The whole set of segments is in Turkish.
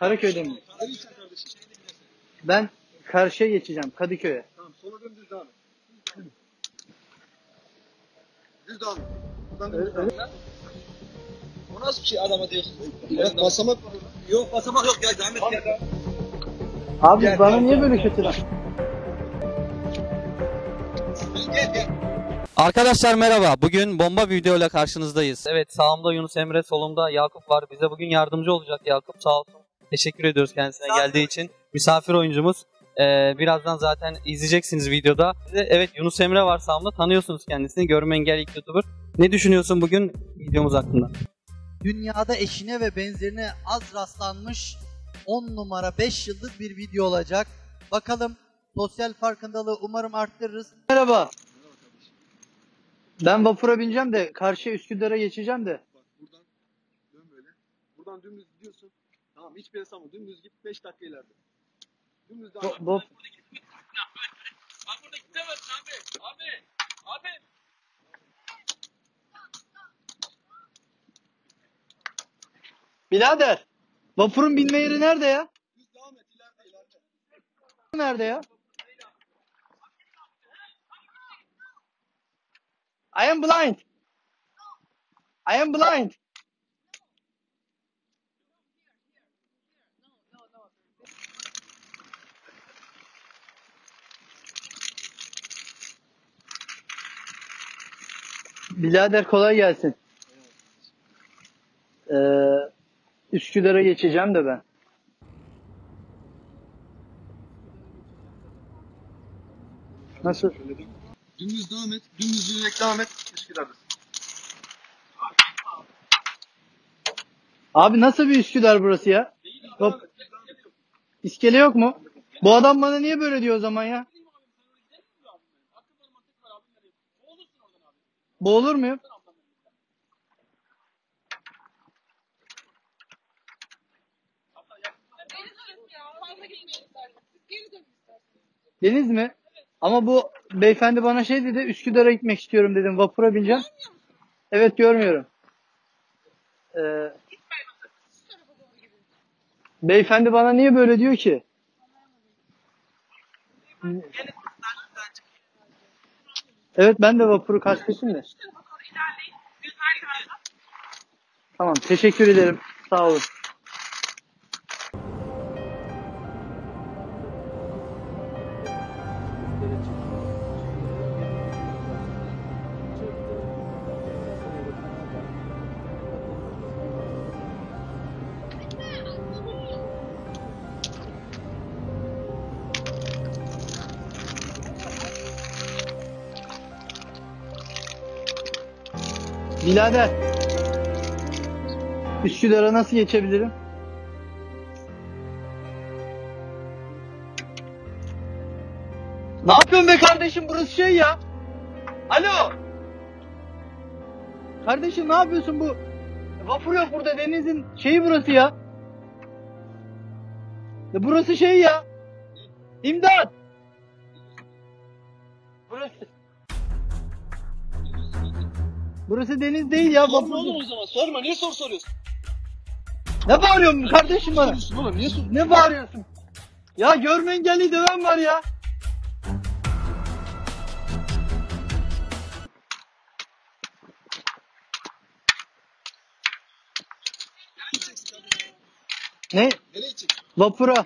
Karaköy'de mi? Ben karşıya geçeceğim Kadıköy'e. Tamam sola dön düz devam et. Düz devam et. Buradan dön düz devam et. O nasıl bir şey adama diyorsun? Evet basamak var. Yok basamak yok ya devam et ya. Abi Gel, bana gel, niye böyle kötüler? Gel gel. Arkadaşlar merhaba. Bugün bomba bir video ile karşınızdayız. Evet sağımda Yunus Emre, solumda Yakup var. Bize bugün yardımcı olacak Yakup sağ olsun. Teşekkür ediyoruz kendisine geldiği için. Misafir oyuncumuz. Ee, birazdan zaten izleyeceksiniz videoda. Evet Yunus Emre var sağımda. Tanıyorsunuz kendisini. Görme engelli ilk YouTuber. Ne düşünüyorsun bugün videomuz hakkında? dünyada eşine ve benzerine az rastlanmış 10 numara 5 yıldız bir video olacak. Bakalım sosyal farkındalığı umarım arttırırız. Merhaba. Ben vapura bineceğim de karşıya Üsküdar'a geçeceğim de. Bak buradan dön böyle. Buradan dümdüz gidiyorsun. Tamam hiçbir sapma. Dümdüz git 5 dakika ileride. Dümdüz devam bu- Abi burada gidemezsin abi. Abi. Abi. Birader. Vapurun binme yeri nerede ya? Düz devam et ileride ileride. Nerede ya? I am blind. I am blind. Birader kolay gelsin. Ee, Üsküdar'a geçeceğim de ben. Nasıl? Dümdüz devam et. Dümdüz yürüyerek devam et. Üsküdar'dasın. Abi nasıl bir Üsküdar burası ya? Hop. İskele yok mu? Bu adam bana niye böyle diyor o zaman ya? Boğulur muyum? Deniz mi? Ama bu beyefendi bana şey dedi, Üsküdar'a gitmek istiyorum dedim. Vapura bineceğim. Evet görmüyorum. Ee, beyefendi bana niye böyle diyor ki? Evet ben de vapuru. Güzel galiba. Tamam teşekkür ederim. Sağ olun. Birader. Üsküdar'a nasıl geçebilirim? Ne yapıyorsun be kardeşim burası şey ya. Alo. Kardeşim ne yapıyorsun bu? Vapur yok burada denizin şeyi burası ya. Ya burası şey ya. İmdat. Burası. Burası deniz değil ya. Sorma oğlum o zaman. Sorma. Niye soru soruyorsun? Ne bağırıyorsun kardeşim bana? Soruyorsun oğlum. Niye soruyorsun? Ne bağırıyorsun? Ya görme engelli döven var ya. Ne? Nereye gideceksin? Vapura.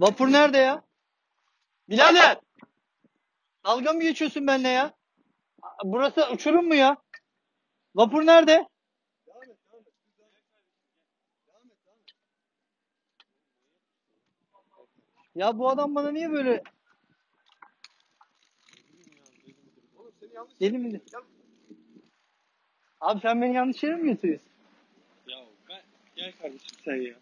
Vapur nerede ya? Birader. Dalga mı geçiyorsun benimle ya? Burası uçurum mu ya? Vapur nerede? Ya bu adam bana niye böyle deli mi? Abi sen beni yanlış yere mi götürüyorsun? Ya ben gel kardeşim sen ya.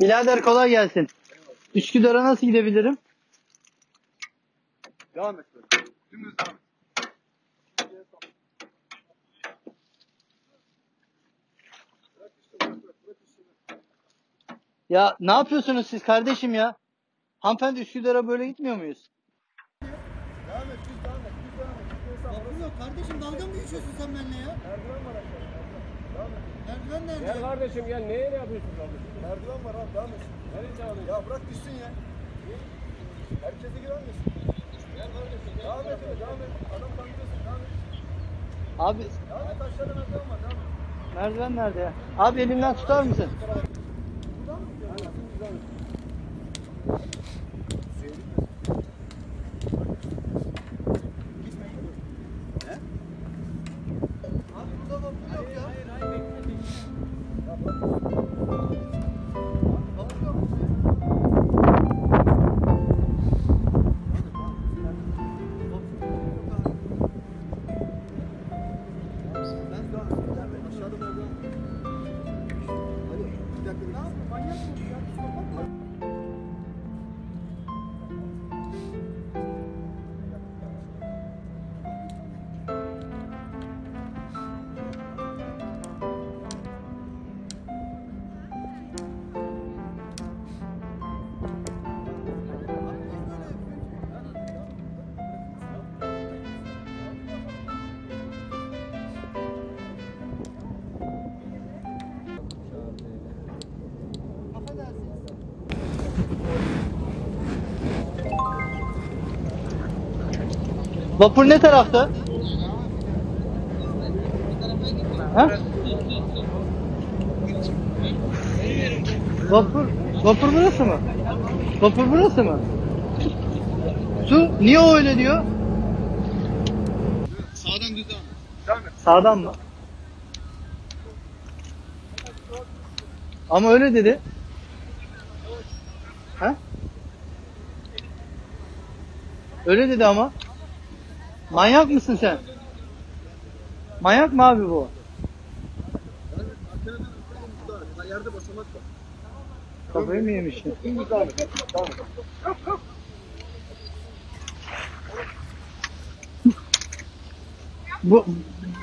Bilader kolay gelsin. Üsküdar'a nasıl gidebilirim? Devam et. Dümdüz devam et. Ya ne yapıyorsunuz siz kardeşim ya? Hanımefendi Üsküdar'a böyle gitmiyor muyuz? Devam et. Devam et. Devam et. Düz Kardeşim dalga mı geçiyorsun sen benimle ya? Erdoğan var aşağıda. Merdiven nerede? Gel kardeşim gel. Neye ne yapıyorsun kardeşim? Merdiven var abi devam et. Nereye devam et? Ya bırak düşsün ya. Herkese güvenmesin. Gel kardeşim gel. Devam et öyle, devam et. Adam kandırıyorsun devam et. Abi Devam et aşağıda merdiven var devam et. merdiven nerede ya? Abi elimden tutar mısın? Abi burada vapur yok ya. Hayır hayır bekle. Vapur Vapur ne tarafta? Ha? Vapur, vapur burası mı? Vapur burası mı? Su, niye öyle diyor? Sağdan düz devam. Sağdan mı? Ama öyle dedi. Ha? Öyle dedi ama. Manyak mısın sen? Manyak mı abi bu? Yerde basamak var. Kafayı mı yemişsin? Bu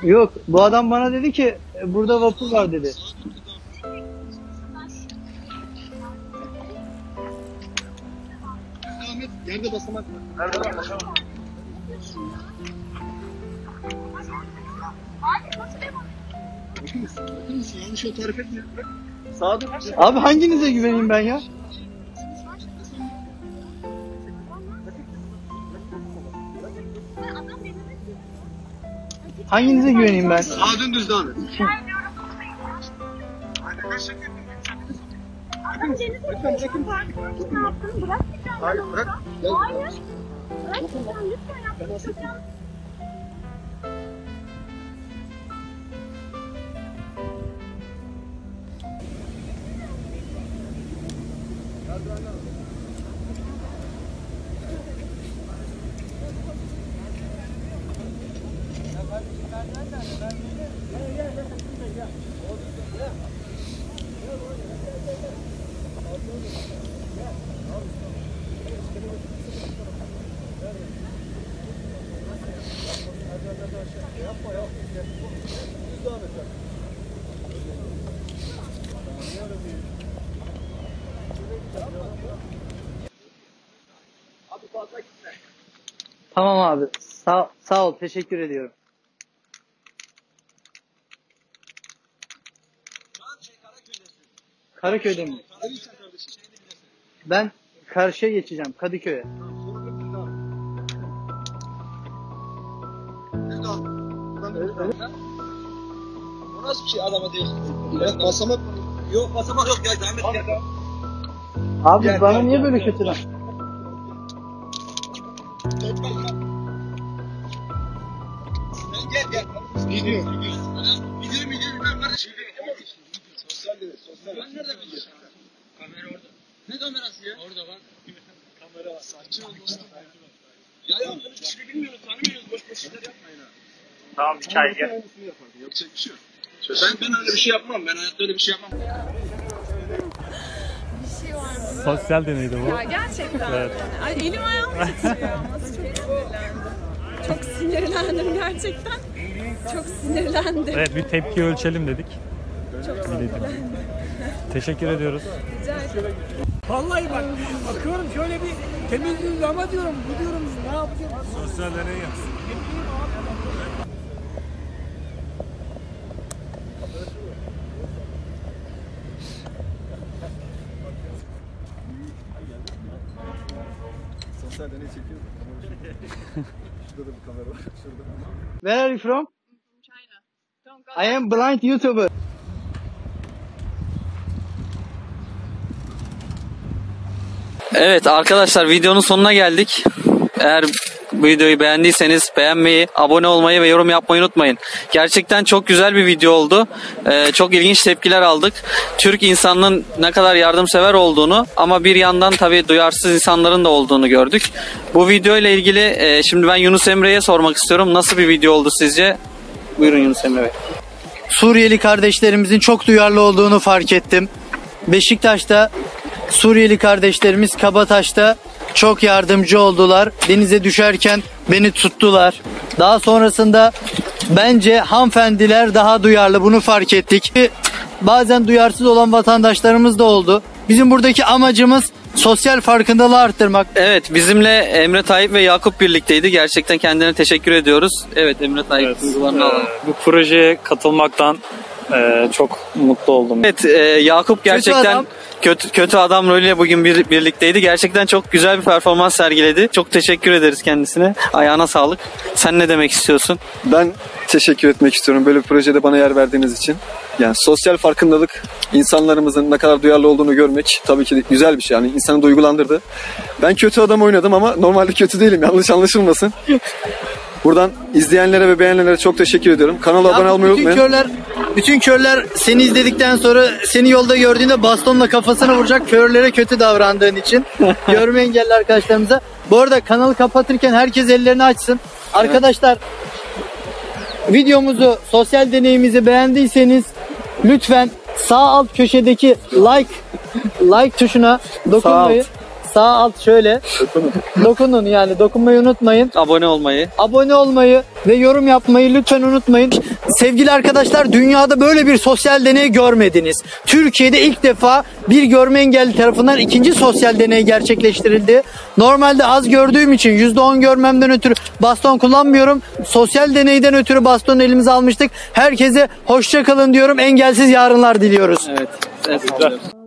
yok. Bu adam bana dedi ki "E, burada vapur var dedi. Yerde basamak var. Merdiven basamak. Bakın Bakın mısın? Yanlış yol tarif etmiyor. Sağda düz. Abi hanginize güveneyim ben ya? Hanginize güveneyim ben? Sağa dön düz devam et. Adam ne yaptığını bırak lütfen. Hayır bırak. Hayır. Bırak lütfen lütfen yapma. Tamam abi. Sağ, sağ ol. Teşekkür ediyorum. Karaköy'de mi? Ben karşıya geçeceğim. Kadıköy'e. O nasıl bir şey adama diyorsun? Evet basamak. Yok basamak yok ya devam et ya. Abi Gel, bana gel, niye gel, böyle gel. kötü lan? Sen gel gel. Video. Orada bak. Kamera var. Sakin ol dostum. Ya ya böyle bir şey bilmiyoruz tanımıyoruz. Boş boş şeyler yapmayın ha. Tamam bir çay gel. Yapacak bir şey yok. Ben, ben öyle bir şey yapmam. Ben hayatta öyle bir şey yapmam. Sosyal deneydi bu. Ya gerçekten. Evet. Ay, elim ayağım titriyor ama çok sinirlendim. Çok sinirlendim gerçekten. Çok sinirlendim. Evet bir tepki ölçelim dedik. Çok sinirlendim. Teşekkür ediyoruz. Rica ederim. Vallahi bak bakıyorum şöyle bir temizliyoruz ama diyorum bu diyorum ne yapacağım? Sosyal deney yapsın. Sosyal deney çekiyor. Şurada da bir kamera var. Şurada. Where are you from? I am blind YouTuber. Evet arkadaşlar videonun sonuna geldik. Eğer bu videoyu beğendiyseniz beğenmeyi, abone olmayı ve yorum yapmayı unutmayın. Gerçekten çok güzel bir video oldu. Ee, çok ilginç tepkiler aldık. Türk insanının ne kadar yardımsever olduğunu ama bir yandan tabii duyarsız insanların da olduğunu gördük. Bu video ile ilgili e, şimdi ben Yunus Emre'ye sormak istiyorum. Nasıl bir video oldu sizce? Buyurun Yunus Emre Bey. Suriyeli kardeşlerimizin çok duyarlı olduğunu fark ettim. Beşiktaş'ta Suriyeli kardeşlerimiz Kabataş'ta çok yardımcı oldular. Denize düşerken beni tuttular. Daha sonrasında bence hanımefendiler daha duyarlı bunu fark ettik. Bazen duyarsız olan vatandaşlarımız da oldu. Bizim buradaki amacımız sosyal farkındalığı arttırmak. Evet bizimle Emre Tayyip ve Yakup birlikteydi. Gerçekten kendilerine teşekkür ediyoruz. Evet Emre Tayyip Evet, alalım. e, bu projeye katılmaktan e, çok mutlu oldum. Evet e, Yakup gerçekten adam. kötü kötü adam rolüyle bugün bir, birlikteydi. Gerçekten çok güzel bir performans sergiledi. Çok teşekkür ederiz kendisine. Ayağına sağlık. Sen ne demek istiyorsun? Ben teşekkür etmek istiyorum böyle bir projede bana yer verdiğiniz için. Yani sosyal farkındalık, insanlarımızın ne kadar duyarlı olduğunu görmek tabii ki güzel bir şey. Yani insanı duygulandırdı. Ben kötü adam oynadım ama normalde kötü değilim. Yanlış anlaşılmasın. Buradan izleyenlere ve beğenenlere çok teşekkür ediyorum. Kanala abone olmayı bütün unutmayın. körler, bütün körler seni izledikten sonra seni yolda gördüğünde bastonla kafasına vuracak körlere kötü davrandığın için. Görme engelli arkadaşlarımıza. Bu arada kanalı kapatırken herkes ellerini açsın. Arkadaşlar videomuzu, sosyal deneyimizi beğendiyseniz lütfen sağ alt köşedeki like like tuşuna dokunmayı. Sağ alt şöyle. Dokunun yani dokunmayı unutmayın Abone olmayı. abone olmayı ve yorum yapmayı lütfen unutmayın. Sevgili arkadaşlar dünyada böyle bir sosyal deney görmediniz. Türkiye'de ilk defa bir görme engelli tarafından ikinci sosyal deney gerçekleştirildi. Normalde az gördüğüm için %10 görmemden ötürü baston kullanmıyorum. Sosyal deneyden ötürü bastonu elimize almıştık. Herkese hoşça kalın diyorum. Engelsiz yarınlar diliyoruz. Evet. evet.